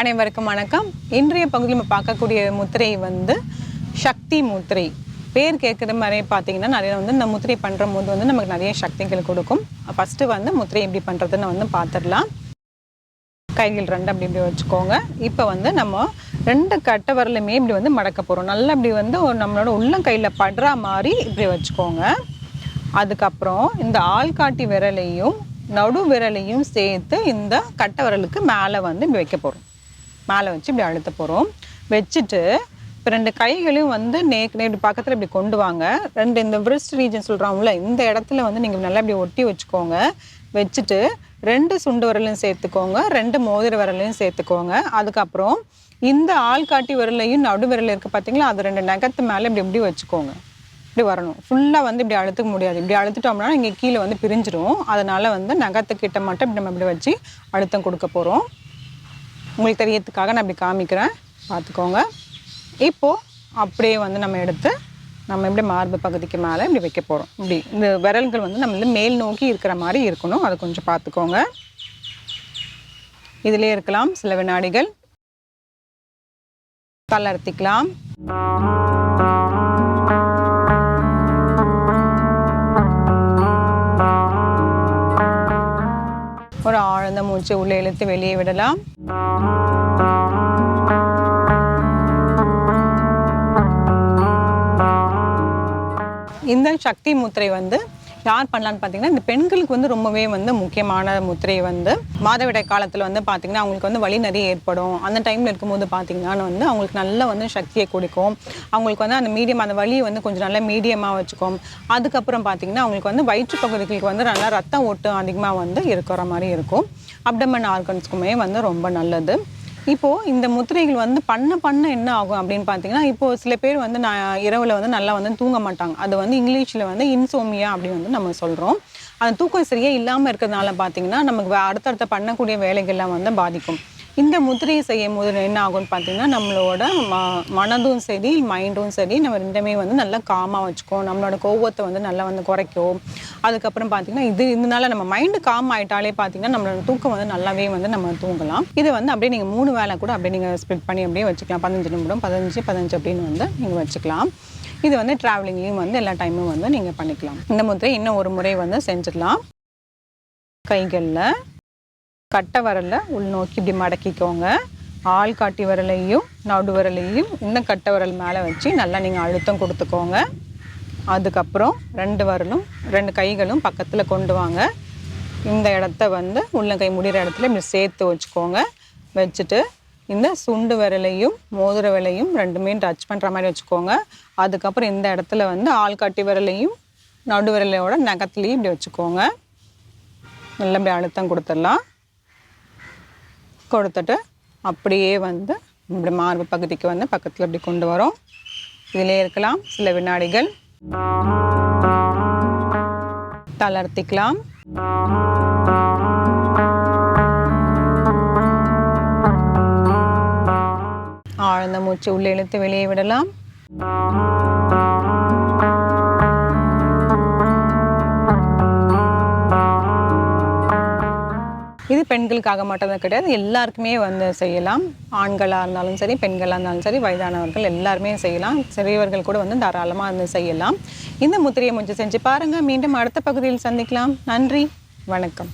அனைவருக்கும் வணக்கம். இன்றைய பகுதியில் நம்ம பார்க்கக்கூடிய முத்திரை வந்து சக்தி முத்திரை. பேர் கேட்குற மாதிரி பார்த்தீங்கன்னா நிறைய வந்து இந்த முத்திரை பண்ணுற போது வந்து நமக்கு நிறைய சக்திகள் கொடுக்கும். ஃபஸ்ட்டு வந்து முத்திரை எப்படி பண்ணுறதுன்னு வந்து பார்த்துடலாம். கைகள் ரெண்டு அப்படி இப்படி வச்சுக்கோங்க. இப்போ வந்து நம்ம ரெண்டு கட்டை வரலுமே இப்படி வந்து மடக்க போகிறோம் நல்லா இப்படி வந்து ஒரு நம்மளோட உள்ளங்கையில் படுற மாதிரி இப்படி வச்சுக்கோங்க. அதுக்கப்புறம் இந்த ஆள்காட்டி விரலையும் நடு விரலையும் சேர்த்து இந்த கட்டை விரலுக்கு மேலே வந்து இப்படி வைக்க போகிறோம் மேலே வச்சு இப்படி அழுத்த போகிறோம் வச்சுட்டு இப்போ ரெண்டு கைகளையும் வந்து நே இப்படி பக்கத்தில் இப்படி கொண்டு வாங்க. ரெண்டு இந்த விரிஸ்ட் ரீஜன் சொல்கிறாங்கள இந்த இடத்துல வந்து நீங்கள் நல்லா இப்படி ஒட்டி வச்சுக்கோங்க. வச்சுட்டு ரெண்டு சுண்டு விரலையும் சேர்த்துக்கோங்க. ரெண்டு மோதிர விரலையும் சேர்த்துக்கோங்க. அதுக்கப்புறம் இந்த ஆள்காட்டி விரலையும் நடு விரல் இருக்குது பார்த்தீங்களா அது ரெண்டு நகத்து மேலே இப்படி இப்படி வச்சுக்கோங்க. இப்படி வரணும். ஃபுல்லாக வந்து இப்படி அழுத்துக்க முடியாது. இப்படி அழுத்துட்டோம்னா இங்கே கீழே வந்து பிரிஞ்சிடும் அதனால் வந்து நகத்துக்கிட்ட மட்டும் இப்படி நம்ம இப்படி வச்சு அழுத்தம் கொடுக்க போகிறோம் உங்களுக்கு தெரியறதுக்காக நான் இப்படி காமிக்கிறேன். பார்த்துக்கோங்க. இப்போது அப்படியே வந்து நம்ம எடுத்து நம்ம இப்படி மார்பு பகுதிக்கு மேலே இப்படி வைக்க போகிறோம் இப்படி இந்த விரல்கள் வந்து நம்ம வந்து மேல் நோக்கி இருக்கிற மாதிரி இருக்கணும். அதை கொஞ்சம் பார்த்துக்கோங்க. இதிலே இருக்கலாம். சில வினாடிகள். தளர்த்திக்கலாம் ஒரு ஆழ்ந்த மூச்சு உள்ளே இழுத்து வெளியே விடலாம். இந்த சக்தி முத்திரை வந்து யார் பண்ணலான்னு பார்த்தீங்கன்னா இந்த பெண்களுக்கு வந்து ரொம்பவே வந்து முக்கியமான முத்திரை வந்து மாதவிடாய் காலத்தில் வந்து பார்த்தீங்கன்னா அவங்களுக்கு வந்து வழி நிறைய ஏற்படும். அந்த டைமில் இருக்கும்போது பார்த்தீங்கன்னா வந்து அவங்களுக்கு நல்ல வந்து சக்தியை கொடுக்கும். அவங்களுக்கு வந்து அந்த மீடியம் அந்த வழியை வந்து கொஞ்சம் நல்லா மீடியமாக வச்சுக்கும். அதுக்கப்புறம் பார்த்தீங்கன்னா அவங்களுக்கு வந்து வயிற்று பகுதிகளுக்கு வந்து நல்லா ரத்த ஓட்டம் அதிகமாக வந்து இருக்கிற மாதிரி இருக்கும். அப்டமன் ஆர்கன்ஸ்க்குமே வந்து ரொம்ப நல்லது. இப்போது இந்த முத்திரைகள் வந்து பண்ண பண்ண என்ன ஆகும் அப்படின்னு பார்த்தீங்கன்னா இப்போது சில பேர் வந்து நான் இரவில் வந்து நல்லா வந்து தூங்க மாட்டாங்க. அது வந்து இங்கிலீஷில் வந்து இன்சோமியா அப்படின்னு வந்து நம்ம சொல்கிறோம் அந்த தூக்கம் சரியாக இல்லாமல் இருக்கிறதுனால பார்த்தீங்கன்னா நமக்கு அடுத்தடுத்த பண்ணக்கூடிய வேலைகள்லாம் வந்து பாதிக்கும். இந்த முத்திரையை செய்யும் போது என்ன ஆகும்னு பார்த்தீங்கன்னா நம்மளோட ம மனதும் சரி மைண்டும் சரி நம்ம ரெண்டுமே வந்து நல்லா காமாக வச்சுக்கும் நம்மளோட கோவத்தை வந்து நல்லா வந்து குறைக்கும். அதுக்கப்புறம் பார்த்தீங்கன்னா இது இதனால நம்ம மைண்டு காம் ஆயிட்டாலே பார்த்தீங்கன்னா நம்மளோட தூக்கம் வந்து நல்லாவே வந்து நம்ம தூங்கலாம். இது வந்து அப்படியே நீங்கள் மூணு வேளை கூட அப்படியே நீங்கள் ஸ்ப்ளிட் பண்ணி அப்படியே வச்சுக்கலாம். பதினஞ்சு நிமிடம் பதினஞ்சு பதினஞ்சு அப்படின்னு வந்து நீங்கள் வச்சுக்கலாம். இது வந்து ட்ராவலிங்லேயும் வந்து எல்லா டைமும் வந்து நீங்கள் பண்ணிக்கலாம். இந்த முத்திரை இன்னும் ஒரு முறை வந்து செஞ்சிடலாம். கைகளில் கட்டை வரலை உள்நோக்கி இப்படி மடக்கிக்கோங்க. ஆள் காட்டி விரலையும் நடு விரலையும் இந்த கட்டை விரல் மேலே வச்சு நல்லா நீங்கள் அழுத்தம் கொடுத்துக்கோங்க. அதுக்கப்புறம் ரெண்டு வரலும் ரெண்டு கைகளும் பக்கத்தில் கொண்டு வாங்க. இந்த இடத்த வந்து உள்ளங்கை முடிகிற இடத்துல இப்படி சேர்த்து வச்சுக்கோங்க. வச்சுட்டு இந்த சுண்டு விரலையும் மோதிர விரலையும் ரெண்டுமே டச் பண்ணுற மாதிரி வச்சுக்கோங்க. அதுக்கப்புறம் இந்த இடத்துல வந்து ஆள்காட்டி விரலையும் நடு விரலையோட நகத்துலேயும் இப்படி வச்சுக்கோங்க. நல்லா அழுத்தம் கொடுத்துடலாம். கொடுத்துட்டு அப்படியே வந்து இப்படி மார்பு பகுதிக்கு வந்து பக்கத்தில் இப்படி கொண்டு வரோம். இதிலே இருக்கலாம். சில வினாடிகள். தளர்த்திக்கலாம். ஆழ்ந்த மூச்சு உள்ளே இழுத்து வெளியே விடலாம். இது பெண்களுக்காக மட்டும்தான் கிடையாது. எல்லாருக்குமே வந்து செய்யலாம். ஆண்களாக இருந்தாலும் சரி பெண்களாக இருந்தாலும் சரி வயதானவர்கள் எல்லாருமே செய்யலாம். சிறியவர்கள் கூட வந்து தாராளமாக வந்து செய்யலாம். இந்த முத்திரையை முடிஞ்சு செஞ்சு பாருங்கள் மீண்டும் அடுத்த பகுதியில் சந்திக்கலாம். நன்றி. வணக்கம்.